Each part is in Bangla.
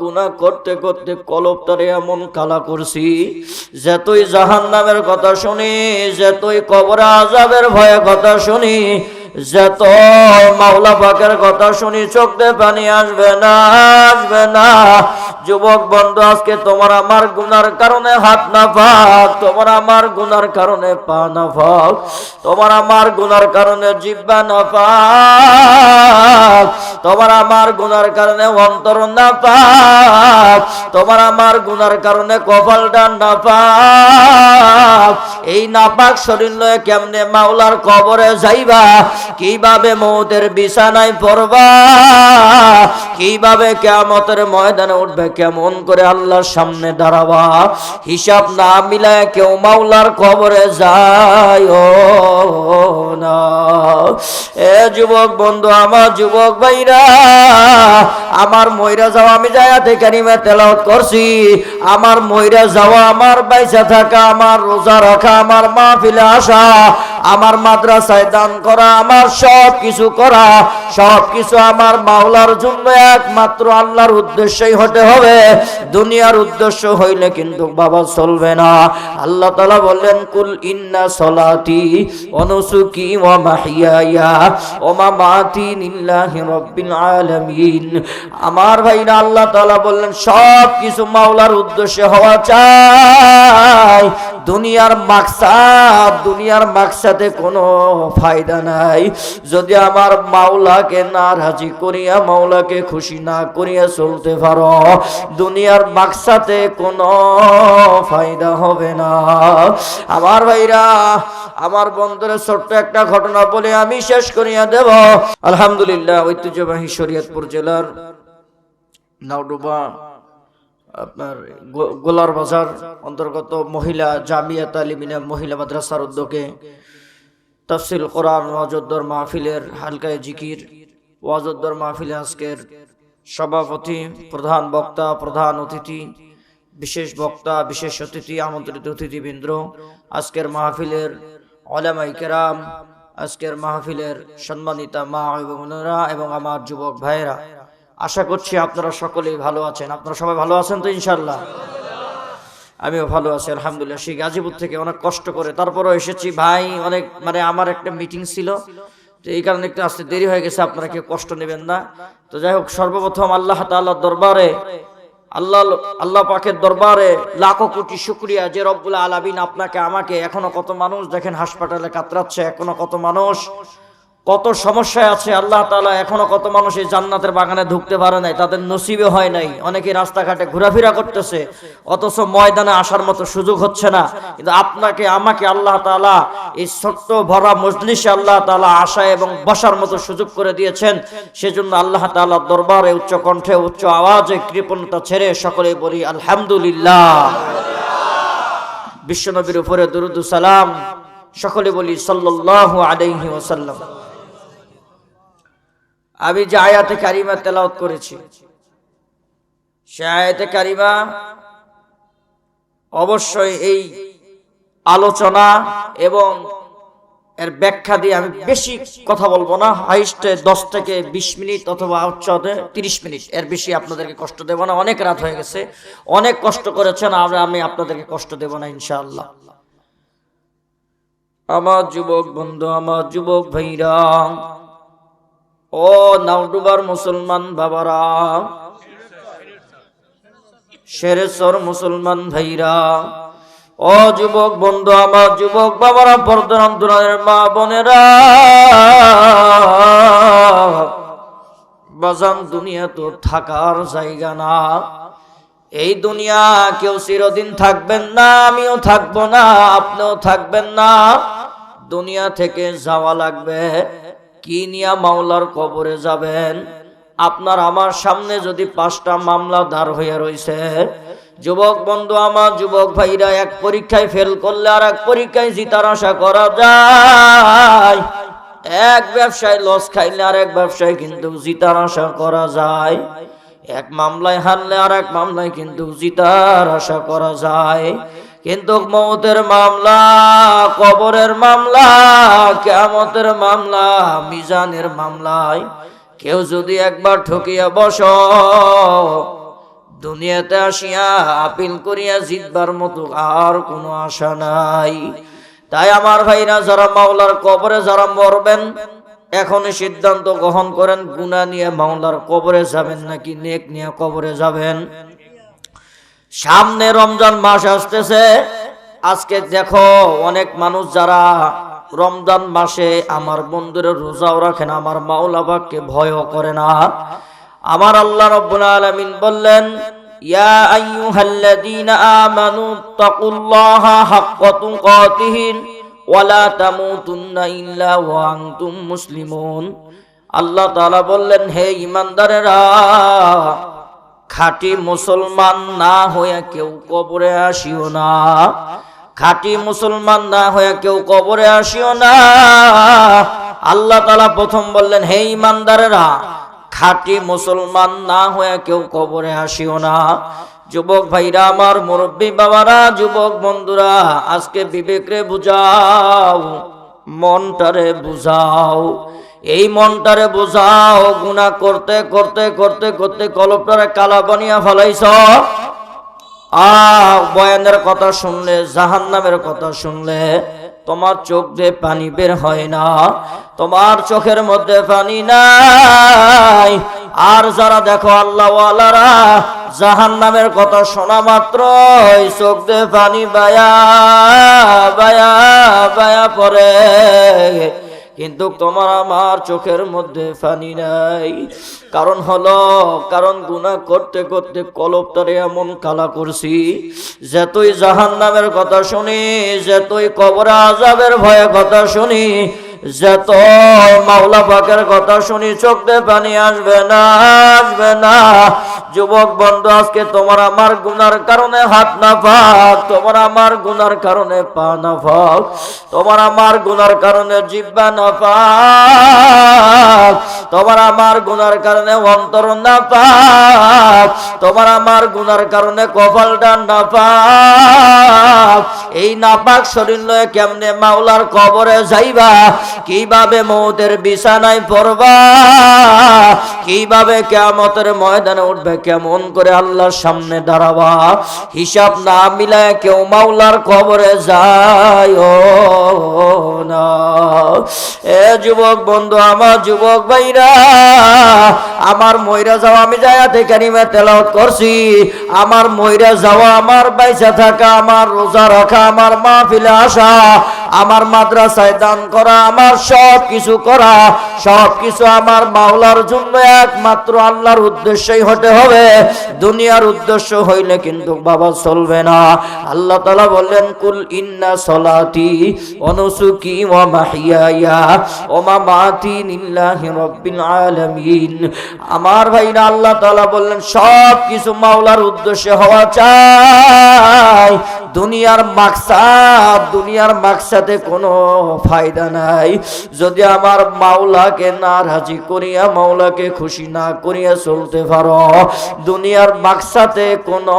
গুণা করতে করতে কলপটারে এমন কালা করছি, যেতই জাহান নামের কথা শুনি, যেতই কবর আজাবের ভয়ে কথা শুনি যত মাওলা পাকের কথা শুনি চোখ দিয়ে পানি আসবে না আসবে না। যুবক বন্ধু, আজকে তোমার আমার গুনার কারণে হাত না পাক, তোমার আমার গুনার কারণে পা না পাক, তোমার আমার গুনার কারণে জিব্বা না পাক, তোমার আমার গুনার কারণে অন্তর না পাক, তোমার আমার গুনার কারণে কপালটা না পাক। এই নাপাক শরীর লয়ে কেমনে মাওলার কবরে যাইবা? কীভাবে মৌতের বিছানায় পড়বা? কীভাবে কেমতের ময়দানে উঠবে? কেমন করে আল্লাহর সামনে দাঁড়াবা? হিসাব না মিলায় কেউ মাওলার কবরে যায় এ যুবক বন্ধু, আমার যুবক ভাইরা, আমার ময়রা যাওয়া, আমি জায়াতে কারিমে তেলাওয়াত করছি। আমার ময়রা যাওয়া, আমার বাইসা থাকা, আমার রোজা রাখা, আমার মাহফিলে আসা আমার মাদ্রাসায় দান করা, আমার সব কিছু করা, সব কিছু আমার মাওলার জন্য একমাত্র আল্লাহর উদ্দেশ্যই হতে হবে। দুনিয়ার উদ্দেশ্য হইলে কিন্তু বাবা চলবে না। আল্লাহ তালা বললেন, কুল ইন্না সলাতি অনুসুকি ওয়া মাহিয়ায়া ওয়া মামাতি লিল্লাহি রাব্বিল আলামিন। আমার ভাইরা, আল্লাহ তাআলা বললেন, সব কিছু মাওলার উদ্দেশ্যে হওয়া চাই। দুনিয়ার মাকসাদ, দুনিয়ার মাকসাদে কোনো ফায়দা নাই। যদি আমার মাওলাকে নারাজি করিয়া, মাওলাকে খুশি না করিয়া চলতে পারো, দুনিয়ার মাকসাদে কোনো ফায়দা হবে না। আমার ভাইরা, আমার বন্ধুরে, ছোট্ট একটা ঘটনা বলে আমি শেষ করিয়া দেব। আলহামদুলিল্লাহ, ঐতিহ্যবাহী শরীয়তপুর জেলার নাওডুবা, আপনার গোলার বাজার অন্তর্গত মহিলা জামিয়া তালিমিনা মহিলা মাদ্রাসার উদ্যোগে তফসিল কোরআন, ওয়াজুদ্দর মাহফিলের হালকায় জিকির, ওয়াজুদ্দর মাহফিলে আজকের সভাপতি, প্রধান বক্তা, প্রধান অতিথি, বিশেষ বক্তা, বিশেষ অতিথি, আমন্ত্রিত অতিথিবৃন্দ, আজকের মাহফিলের ওলামাই কেরাম, আজকের মাহফিলের সম্মানিতা মা এবং এবং আমার যুবক ভাইয়েরা, আশা করছি আপনারা সকলেই ভালো আছেন। আপনারা সবাই ভালো আছেন তো ইনশাল্লাহ আমিও ভালো আছি, আলহামদুলিল্লাহ। সেই গাজীপুর থেকে অনেক কষ্ট করে তারপরও এসেছি। ভাই, অনেক মানে আমার একটা মিটিং ছিল। তো এই কারণে একটু আসতে দেরি হয়ে গেছে, আপনারা কেউ কষ্ট নেবেন না। তো যাই হোক, সর্বপ্রথম আল্লাহ তাআলার দরবারে, আল্লাহ আল্লাহ পাকের দরবারে লাখো কোটি শুক্রিয়া। যে রব্বুল আলামিন আপনাকে, আমাকে এখনও কত মানুষ দেখেন হাসপাতালে কাতরাচ্ছে, এখনও কত মানুষ কত সমস্যায় আছে, আল্লাহ তাআলা এখনও কত মানুষ এই জান্নাতের বাগানে ঢুকতে পারে নাই, তাদের নসিবে হয় নাই। অনেকে রাস্তাঘাটে ঘোরাফেরা করতেছে, অথচ ময়দানে আসার মতো সুযোগ হচ্ছে না। কিন্তু আপনাকে, আমাকে আল্লাহ তাআলা এই ছোট্ট ভরা মজলিসে আল্লাহ তাআলা আসা এবং বসার মতো সুযোগ করে দিয়েছেন। সেজন্য আল্লাহ তাআলা দরবারে উচ্চ কণ্ঠে, উচ্চ আওয়াজে কৃপণতা ছেড়ে সকলে বলি, আলহামদুলিল্লাহ। বিশ্বনবীর উপরে দুরুদ সালাম, সকলে বলি, সাল্লাল্লাহু আলাইহি ওয়াসাল্লাম। আমি যে আয়াতে কারিমা তেলাওয়াত করেছি, সে আয়াতে কারিমা অবশ্যই এই আলোচনা এবং এর ব্যাখ্যা দিয়ে আমি বেশি কথা বলব না। হাইস্টে দশ থেকে বিশ মিনিট অথবা উচ্চতে তিরিশ মিনিট, এর বেশি আপনাদেরকে কষ্ট দেব না। অনেক রাত হয়ে গেছে, অনেক কষ্ট করেছেন, আর আমি আপনাদেরকে কষ্ট দেব না, ইনশাআল্লাহ। আমার যুবক বন্ধু, আমার যুবক ভাইরা ও নাউডুবার মুসলমান বাবারা, শেরেশ্বর মুসলমান ভাইরা, ও যুবক বন্ধু, আমার যুবক বাবারা অন্তরের মা বোনেরা, বাজান দুনিয়া তো থাকার জায়গা না। এই দুনিয়া কেউ চিরদিন থাকবেন না, আমিও থাকব না, আপনিও থাকবেন না। দুনিয়া থেকে যাওয়া লাগবে। কি নিয়া মাওলার কবরে যাবেন? আপনার আমার সামনে যদি পাঁচটা মামলা দাঁড় হয়ে রয়েছে যুবক বন্ধু আমার, যুবক ভাইরা, এক পরীক্ষায় ফেল করলে আর এক পরীক্ষায় জিতার আশা করা যায়। এক ব্যবসায় লস খাইলে আর এক ব্যবসায় কিন্তু জিতার আশা করা যায়। এক মামলায় হারলে আর এক মামলায় কিন্তু জিতার আশা করা যায়। কিন্তু মৌতের মামলা, কবরের মামলা কেমতের মামলা, মিজানের মামলায় কেউ যদি একবার ঠকিয়া বস, দুনিয়াতে আসিয়া আপিল করিয়া জিতবার মতো আর কোনো আশা নাই। তাই আমার ভাইরা যারা মাওলার কবরে যারা মরবেন এখন সিদ্ধান্ত গ্রহণ করেন গুনা নিয়ে মাওলার কবরে যাবেন নাকি নেক নিয়ে কবরে যাবেন। সামনে রমজান মাস আসতেছে। আজকে দেখো অনেক মানুষ যারা রমজান মাসে আমার বন্ধুরা রোজাও রাখেন আমার মাওলাবাককে ভয়ও করে না। আমার আল্লাহ রব্বুল আলামিন বললেন, ইয়া ওয়ালা আল্লাহ তাআলা বললেন, হে ঈমানদারেরা খাঁটি মুসলমান না হয়ে কেউ কবরে আসিও না। খাঁটি মুসলমান না হয়ে কেউ কবরে আসিও না। আল্লাহ তালা প্রথম বললেন, হে ইমানদারেরা, খাঁটি মুসলমান না হয়ে কেউ কবরে আসিও না। যুবক ভাইরা, আমার মুরব্বী বাবারা, যুবক বন্ধুরা, আজকে বিবেকরে বুঝাও, মনটারে বুঝাও। এই মনটারে বোঝাও, গুণা করতে করতে করতে করতে কলপটারে কালা বানিয়া ফেলাইছ। আহ, বয়ানের কথা শুনলে জাহান নামের কথা শুনলে, তোমার চোখ দিয়ে পানি বের হয় না। তোমার চোখের মধ্যে পানি নাই। আর যারা দেখো আল্লাহওয়ালারা জাহান নামের কথা শোনা মাত্র চোখ দিয়ে পানি বায়া বায়া বায়া পরে কিন্তু তোমার আমার চোখের মধ্যে ফানি নাই। কারণ হলো, কারণ গুনাহ করতে করতে কলপটারে এমন কালা করছি, যেতই জাহান নামের কথা শুনি, যেতই কবর আজাবের ভয়ে কথা শুনি, যত মাওলা পাকের কথা শুনি, চোখতে পানি আসবে না আসবে না। যুবক বন্ধু, আজকে তোমার আমার গুনার কারণে হাত না পাক, তোমার আমার গুনার কারণে পা না পাক, তোমার আমার গুনার কারণে জিব্বা না পাক, তোমার আমার গুনার কারণে অন্তর না পাক, তোমার আমার গুনার কারণে কপালটা না পাক। এই নাপাক শরীর লয়ে কেমনে মাওলার কবরে যাইবা? কীভাবে মৌতের বিছানায় পড়বা? কীভাবে কেমতের ময়দানে উঠবে? কেমন করে আল্লাহর সামনে দাঁড়াবা? হিসাব না মিলায় কেউ মাওলার কবরে যায় না। এ যুবক বন্ধু, আমার যুবক ভাইরা আমার ময়রা যাওয়া আমি জায়াতে কারিমে তেলাওয়াত করছি। আমার ময়রা যাওয়া আমার বাইসা থাকা, আমার রোজা রাখা, আমার মাহফিলে আসা, আমার মাদ্রাসায় দান করা, আমার সব কিছু করা সব কিছু আমার মাওলার জন্য একমাত্র আল্লাহর উদ্দেশ্যই হতে হবে। দুনিয়ার উদ্দেশ্য হইলে কিন্তু বাবা চলবে না। আল্লাহ তালা বললেন, কুল ইন্না সলাতি অনুসুকি ওয়া মাহিয়ায়া ওয়া মামাতি লিল্লাহি রাব্বিল আলামিন। আমার ভাইরা আল্লাহ তাআলা বললেন সব কিছু মাওলার উদ্দেশ্যে হওয়া চাই। দুনিয়ার মাকসাদ, দুনিয়ার মাকসাদে কোনো ফায়দা নাই। যদি আমার মাওলাকে নারাজি করিয়া, মাওলাকে খুশি না করিয়া চলতে পারো, দুনিয়ার মাকসাদে কোনো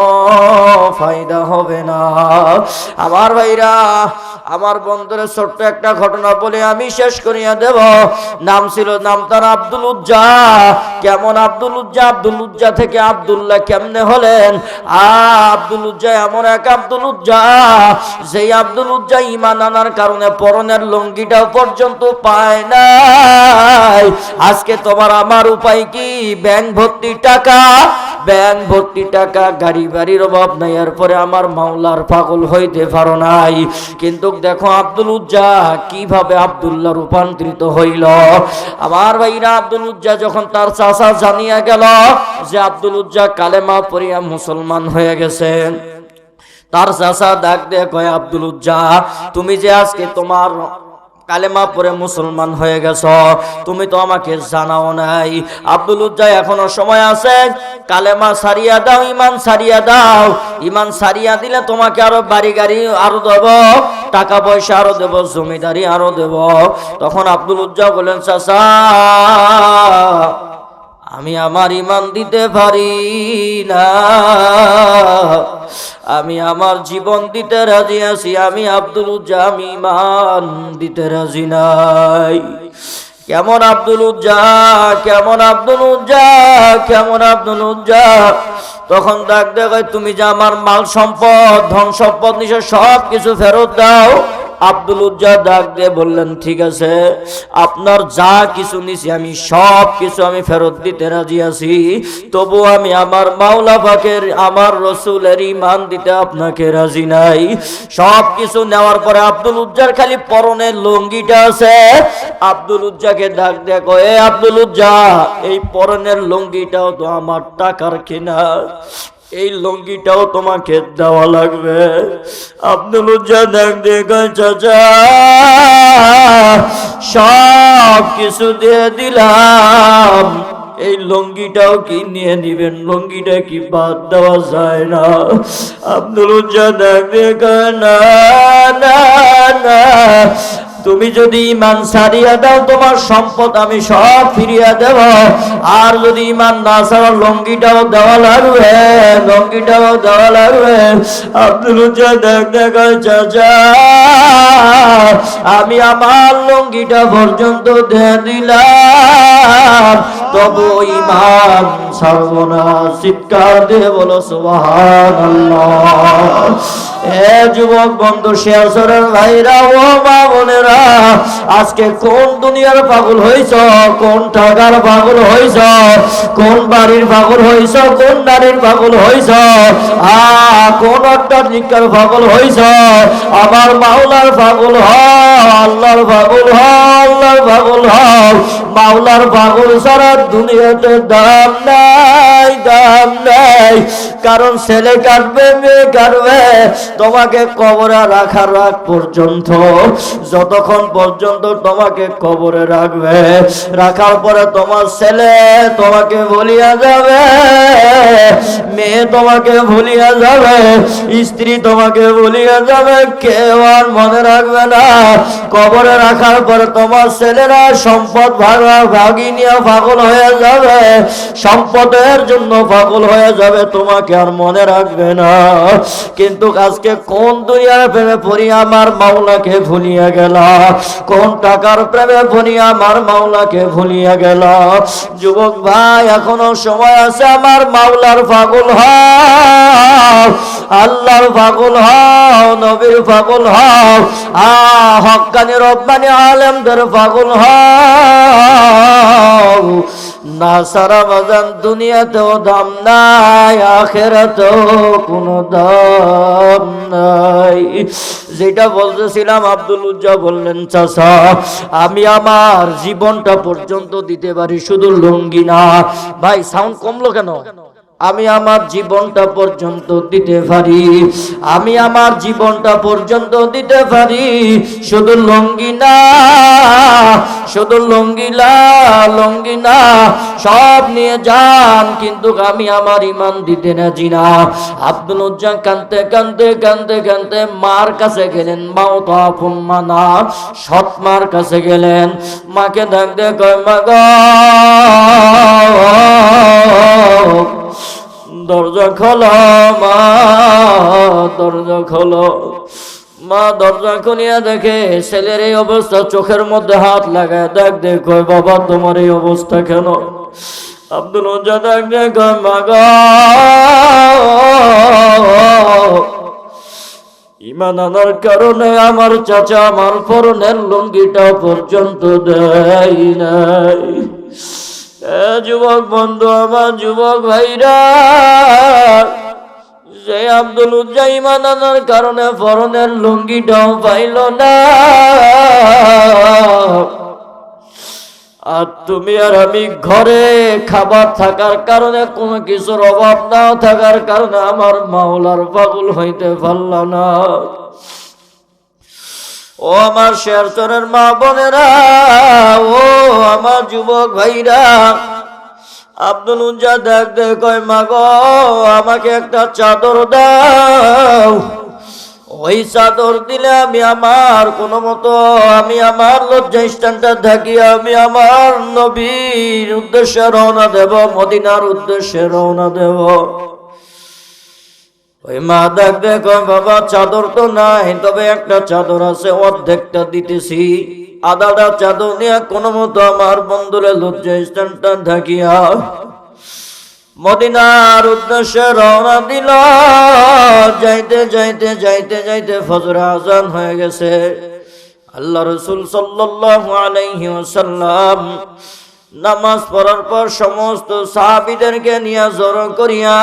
ফায়দা হবে না। আমার ভাইরা, আমার বন্ধুরের ছোট্ট একটা ঘটনা বলে আমি শেষ করিয়া দেব। নাম ছিল নাম তার আব্দুল উজ্জা। কেমন আব্দুল উজ্জা? আব্দুল উজ্জা থেকে আবদুল্লাহ কেমনে হলেন? আব্দুল উজ্জা এমন এক আব্দুল উজ্জা সেই আব্দুল উজ্জা ইমান আনার কারণে পরনের লঙ্গিটাও পর্যন্ত পায় নাই। আজকে তোমার আমার উপায় কি? ব্যাংক ভর্তি টাকা ব্যাংক ভর্তি টাকা, গাড়ি বাড়ির অভাব নাই, এরপরে আমার মাওলার পাগল হইতে পারো নাই। কিন্তু দেখো আব্দুল উজ্জা কীভাবে আব্দুল্লাহ রূপান্তরিত হইল। আমার ভাইরা আব্দুল উজ্জা যখন তার চাষা জানিয়া গেল যে আব্দুল উজ্জা কালেমা পড়িয়া মুসলমান হয়ে গেছেন তার চাষা ডাক দিয়ে কয়, আব্দুল উজ্জা, তুমি যে আজকে তোমার কালেমা পরে মুসলমান হয়ে গেছ। তুমি তো আমাকে জানাও নাই। আব্দুল উজ্জা এখনও সময় আছে? কালেমা সারিয়া দাও, ইমান সারিয়া দাও। ইমান সারিয়া দিলে তোমাকে আরও বাড়ি গাড়ি আরও দেব, টাকা পয়সা আরও দেব, জমিদারি আরও দেব। তখন আব্দুল উজ্জা বলেন চাষা আমি আমার ইমান দিতে পারি না। আমি আমার জীবন দিতে রাজি আছি, আমি আব্দুল ইমান দিতে রাজি নাই। কেমন আব্দুল উজ্জা কেমন আব্দুল উজ্জা কেমন আব্দুল উজ্জা তখন ডাক দেখায়, তুমি যে আমার মাল সম্পদ, ধন সম্পদ নিশে সব কিছু ফেরত দাও। আব্দুল উজ্জা ডাক দিয়ে বললেন, ঠিক আছে, আপনার যা কিছু নিছি, আমি সব কিছু আমি ফেরত দিতে রাজি আছি। তবু আমি আমার মাওলা পাকের, আমার রসুলের ইমান দিতে আপনাকে রাজি নাই। সব কিছু নেওয়ার পরে আব্দুল উজ্জার খালি পরনের লুঙ্গিটা আছে। আব্দুল উজ্জাকে ডাক দেখো এ আব্দুল উজ্জা এই পরনের লুঙ্গিটাও তো আমার টাকার কেনা। এই লুঙ্গিটাও তোমাকে দেওয়া লাগবে। আব্দুল উজ্জা দেখ চাচা, সব কিছু দিয়ে দিলাম। এই লুঙ্গিটাও কি নিয়ে নিবেন? লুঙ্গিটা কি বাদ দেওয়া যায় না? আব্দুল উজ্জা দেখ না না তুমি যদি ইমান সারিয়া দাও, তোমার সম্পদ আমি সব ফিরিয়া দেব। আর যদি ইমান না ছাড়া লঙ্গিটাও দেওয়া লাগবে, লঙ্গিটাও দেওয়া লাগবে। আব্দুল দেখ আমি আমার লঙ্গিটা পর্যন্ত দিয়ে দিলাম। তবু ইমান সর্বনা চিৎকার দিয়ে বলো, সুবহানাল্লাহ। এ যুবক বন্ধু শেয়াসরের ভাইরা, ও মা বোনেরা, আজকে কোন দুনিয়ার পাগল হইছ? কোন টাকার পাগল হইছ? কোন বাড়ির পাগল হইছ? কোন নারীর পাগল হইছ? আ, কোন অট্টালিকার পাগল হইছ? আমার মাওলার পাগল হ আল্লাহর পাগল হ আল্লাহর পাগল হ মাওলার পাগল সারা দুনিয়াতে দাম নাই দাম নাই। কারণ ছেলে কাটবে, মেয়ে কাটবে তোমাকে কবরে রাখার রাখ পর্যন্ত, যতক্ষণ পর্যন্ত তোমাকে কবরে রাখবে, রাখার পরে তোমার ছেলে তোমাকে ভুলিয়া যাবে, মেয়ে তোমাকে ভুলিয়া যাবে, স্ত্রী তোমাকে ভুলিয়া যাবে, কেউ আর মনে রাখবে না। কবরে রাখার পরে তোমার ছেলেরা সম্পদ ভাগা ভাগি নিয়ে পাগল হয়ে যাবে, সম্পদের জন্য পাগল হয়ে যাবে, তোমাকে আর মনে রাখবে না। কিন্তু আজকে কোন দুনিয়ার প্রেমে পড়ি আমার মাওলাকে ভুলিয়া গেল? কোন টাকার প্রেমে পড়ি আমার মাওলাকে ভুলিয়া গেল? যুবক ভাই, এখনও সময় আছে আমার মাওলার পাগল হও। আল্লাহর পাগল হও, নবীর পাগল হও। আ হক্কানি রব্বানি আলেমদের পাগল হও। না, সারা বাজান দুনিয়াতেও দাম নাই, আখেরাতেও কোনো দাম নাই। যেটা বলতেছিলাম আব্দুল উজ্জা বললেন চাষা আমি আমার জীবনটা পর্যন্ত দিতে পারি, শুধু লুঙ্গি না। ভাই সাউন্ড কমলো কেন? আমি আমার জীবনটা পর্যন্ত দিতে পারি। আমি আমার জীবনটা পর্যন্ত দিতে পারি। শুধু লঙ্গি না শুধু লঙ্গি না লঙ্গি না সব নিয়ে যান, কিন্তু আমি আমার ইমান দিতে না। জিনা আব্দুল উজ্জা কানতে কানতে কানতে কানতে মার কাছে গেলেন, মাও তো আপন মানা সৎ মার কাছে গেলেন। মাকে ডাক দে কয়, মা গো দরজা খোলো, মা, দরজা খোলো। মা, দরজা খুলিয়া দেখে ছেলের এই অবস্থা, চোখের মধ্যে হাত লাগায় দেখ দেখ বাবা, তোমার এই অবস্থা কেন? আব্দুল দেখ দেখ, কয়, মা ইমান আনার কারণে আমার চাচা আমার পরনের লুঙ্গিটা পর্যন্ত দেয় নাই। যুবক বন্ধু, আমার যুবক ভাইরা, যে আব্দুল উজ্জা ইমান আনার কারণে পরনের লুঙ্গিটাও পাইল না। আর তুমি আর আমি ঘরে খাবার থাকার কারণে, কোনো কিছুর অভাব না থাকার কারণে আমার মাওলার পাগল হইতে পারল না। ও আমার শেরচরের মা বোনেরা, ও আমার যুবক ভাইরা, আব্দুল উজ্জা দেখ দেখ, কয়, মা গো, আমাকে একটা চাদর দাও। ওই চাদর দিলে আমি আমার কোনো মতো, আমি আমার লজ্জা স্থানটা থাকি আমি আমার নবীর উদ্দেশ্যে রওনা দেব, মদিনার উদ্দেশ্যে রওনা দেব। ওই মা দেখ দেখ, বাবা, চাদর তো নাই, তবে একটা চাদর আছে, অর্ধেকটা দিতেছি। আদাটা চাদর নিয়ে কোনো মতো আমার বন্ধুরে লজ্জা স্থানটা থাকিয়া মদিনার উদ্দেশ্যে রওনা দিল। যাইতে যাইতে যাইতে যাইতে ফজর আজান হয়ে গেছে। আল্লাহ রসুল সাল্লাল্লাহু আলাইহি ওয়াসাল্লাম নামাজ পড়ার পর সমস্ত সাহাবীদেরকে নিয়ে জড়ো করিয়া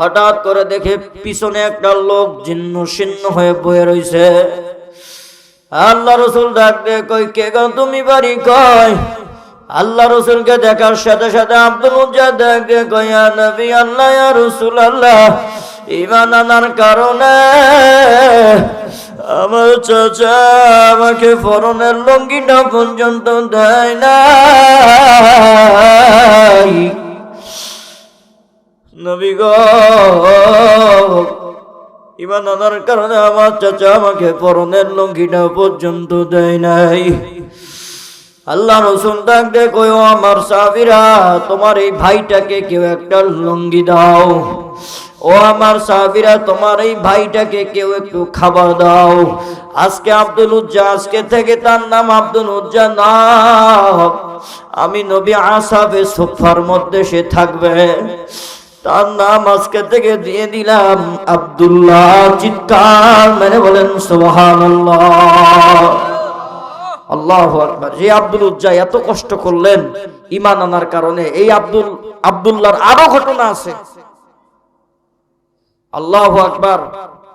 হঠাৎ করে দেখে পিছনে একটা লোক জিন্ন শীর্ণ হয়ে বয়ে রইছে। আল্লাহ রসুল ডাক দিয়ে কই, কে গো তুমি বাড়ি কয় আল্লাহ রসুলকে দেখার সাথে সাথে আব্দুল উজ্জা কই, ইয়া নবী আল্লাহ রসুল আল্লাহ ইমান আনার কারণে আমার চাচা আমাকে ফরনের লঙ্গিটা পর্যন্ত দেয় না নবী গো। ইমান আনার কারণে আমার চাচা আমাকে পরনের লঙ্গিটা পর্যন্ত দেয় নাই। আল্লাহ রসুন ডাক দেখো আমার সাবিরা তোমার এই ভাইটাকে কেউ একটা লঙ্গি দাও। ও আমার সাবিরা তোমার এই ভাইটাকে কেউ একটু খাবার দাও। আজকে আব্দুল উজ্জা, আজকে থেকে তার নাম আব্দুল উজ্জা না। আমি নবী আসাবে সোফার মধ্যে সে থাকবে। তার নাম আজকে থেকে দিয়ে দিলাম আব্দুল্লাহ চিৎকার মেরে বলেন, সুবহানাল্লাহ। আল্লাহ আকবার। যে আব্দুল এত কষ্ট করলেন ইমান আনার কারণে, এই আব্দুল আরও ঘটনা আছে। আল্লাহ আকবার।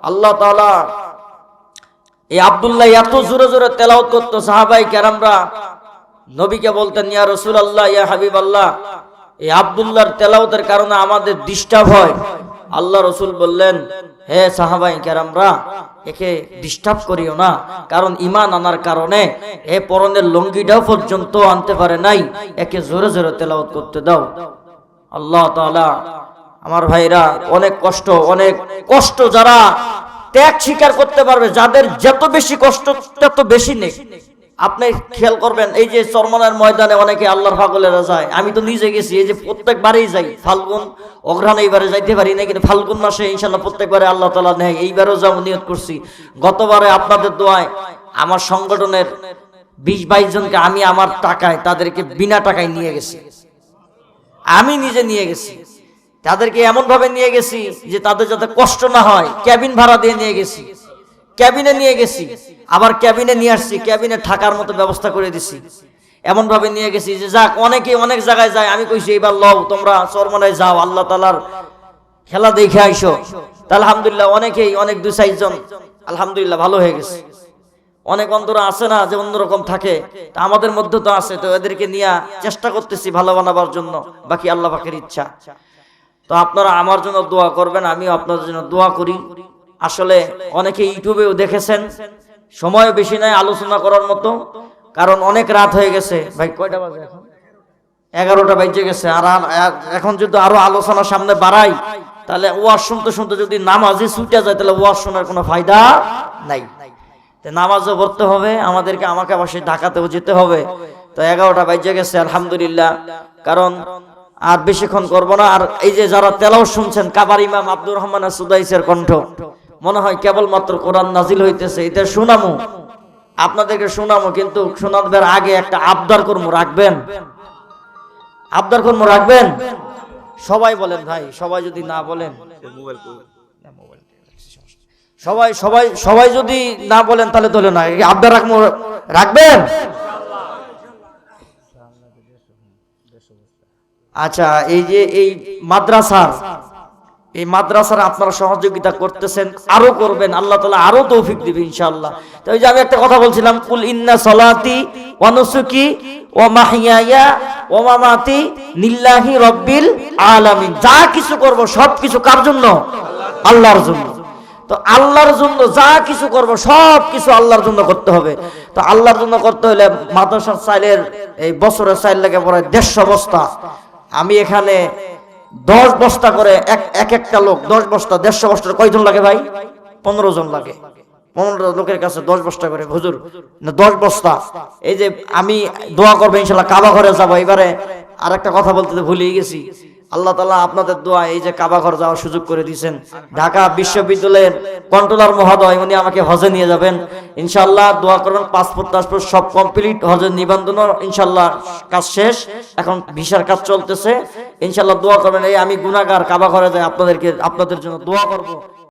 আল্লাহ তাআলা এই আব্দুল্লাহ এত জোরে জোরে তেলাওত করতো সাহাবাই কেরামরা। নবীকে বলতেন, ইয়া রসুল আল্লাহ ইয়া হাবিব আল্লাহ এই আবদুল্লাহর তেলাওতের কারণে আমাদের ডিস্টার্ব হয়। আল্লাহ রসুল বললেন, হে সাহাবাই কেরামরা, একে ডিস্টার্ব করিও না, কারণ ইমান আনার কারণে এ পরনের লঙ্গিটাও পর্যন্ত আনতে পারে নাই, একে জোরে জোরে তেলাওত করতে দাও। আল্লাহ তাআলা আমার ভাইরা, অনেক কষ্ট অনেক কষ্ট যারা ত্যাগ স্বীকার করতে পারবে, যাদের যত বেশি কষ্ট, তত বেশি নেই আপনি খেয়াল করবেন, এই যে চরমনার ময়দানে অনেকে আল্লাহর পাগলেরা যায়। আমি তো নিজে গেছি, এই যে প্রত্যেকবারেই যাই। ফাল্গুন অঘ্রাণ এইবারে যাইতে পারি না কিন্তু ফাল্গুন মাসে ইনশাল্লাহ প্রত্যেকবারে আল্লাহ তালা নেয়, এইবারও যাব, নিয়ত করছি। গতবারে আপনাদের দোয়ায় আমার সংগঠনের বিশ বাইশ জনকে আমি আমার টাকায়, তাদেরকে বিনা টাকায় নিয়ে গেছি। আমি নিজে নিয়ে গেছি। তাদেরকে এমন ভাবে নিয়ে গেছি যে তাদের যাতে কষ্ট না হয়, ক্যাবিন ভাড়া দিয়ে নিয়ে গেছি। ক্যাবিনে নিয়ে গেছি, আবার ক্যাবিনে নিয়ে আসছি, ক্যাবিনে থাকার মতো ব্যবস্থা করে দিছি। এমন ভাবে নিয়ে গেছি যে, যাক, অনেকে অনেক জায়গায় যায়, আমি কইছি এবার লও, তোমরা চরমনায় যাও, আল্লাহ তালার খেলা দেখে আইসো। তা আলহামদুলিল্লাহ, অনেকেই, অনেক দু চারজন, আলহামদুলিল্লাহ ভালো হয়ে গেছে। অনেক অন্তরা আছে না যে, অন্যরকম থাকে। তা আমাদের মধ্যে তো আছে, তো এদেরকে নিয়ে চেষ্টা করতেছি ভালো বানাবার জন্য, বাকি আল্লাহ পাকের ইচ্ছা। তো আপনারা আমার জন্য দোয়া করবেন, আমিও আপনাদের জন্য দোয়া করি। আসলে অনেকে ইউটিউবেও দেখেছেন সময় বেশি নাই আলোচনা করার মতো, কারণ অনেক রাত হয়ে গেছে। ভাই, কয়টা বাজে এগারোটা বাজে গেছে, আর এখন যদি আরও আলোচনা সামনে বাড়াই, তাহলে ওয়াজ শুনতে শুনতে যদি নামাজে ছুটে যায়, তাহলে ওয়াজ শোনার কোনো ফায়দা নাই। নামাজও পড়তে হবে, আমাদেরকে আমাকে সেই ঢাকাতেও যেতে হবে। তো এগারোটা বাজে গেছে, আলহামদুলিল্লাহ। কারণ আর বেশিক্ষণ করব না, আর এই যে যারা তেলাও শুনছেন, কাবার ইমাম আব্দুর রহমান সুদাইসের কণ্ঠ মনে হয় কেবলমাত্র কোরআন নাজিল হইতেছে, এটা শুনামু আপনাদেরকে শোনামো কিন্তু শোনাবার আগে একটা আবদার কর্ম রাখবেন। আবদার কর্ম রাখবেন? সবাই বলেন ভাই, সবাই যদি না বলেন। সবাই সবাই সবাই যদি না বলেন, তাহলে তোলে না। আবদার রাখব, রাখবেন? আচ্ছা এই যে, এই মাদ্রাসার এই মাদ্রাসার আপনারা সহযোগিতা করতেছেন, আরও করবেন, আল্লাহ তালা আরও তৌফিক দিবে ইনশাআল্লাহ। তো যে আমি একটা কথা বলছিলাম, কুল ইন্না সলাতি ওয়া নুসুকি ওয়া মাহিয়ায়া ওয়া মামাতি নিল্লাহি রব্বিল আলামিন। যা কিছু করব, সব কিছু কার জন্য? আল্লাহর জন্য। তো আল্লাহর জন্য যা কিছু করব, সব কিছু আল্লাহর জন্য করতে হবে। তো আল্লাহর জন্য করতে হলে মাদ্রাসার চাইলের এই বছরের চাইল লাগে পরে দেড়শো বস্তা। আমি এখানে দশ বস্তা করে এক এক একটা লোক, দশ বস্তা, দেড়শো বস্তা কয়জন লাগে ভাই? পনেরো জন লাগে। পনেরো লোকের কাছে দশ বস্তা করে। হুজুর, না, দশ বস্তা। এই যে আমি দোয়া করব, ইনশাল্লাহ কাবা ঘরে যাব। এবারে আর একটা কথা বলতে ভুলিয়ে গেছি। আল্লাহ তালা আপনাদের দোয়া এই যে কাবা ঘর যাওয়ার সুযোগ করে দিয়েছেন। ঢাকা বিশ্ববিদ্যালয়ের কন্ট্রোলার মহোদয়, উনি আমাকে হজে নিয়ে যাবেন। ইনশাল্লাহ দোয়া করবেন, পাসপোর্ট টাসপোর্ট সব কমপ্লিট হজের নিবন্ধন ইনশাল্লাহ কাজ শেষ। এখন ভিসার কাজ চলতেছে। ইনশাল্লাহ দোয়া করবেন, এই আমি গুণাগার কাবা ঘরে যাই, আপনাদেরকে, আপনাদের জন্য দোয়া করব।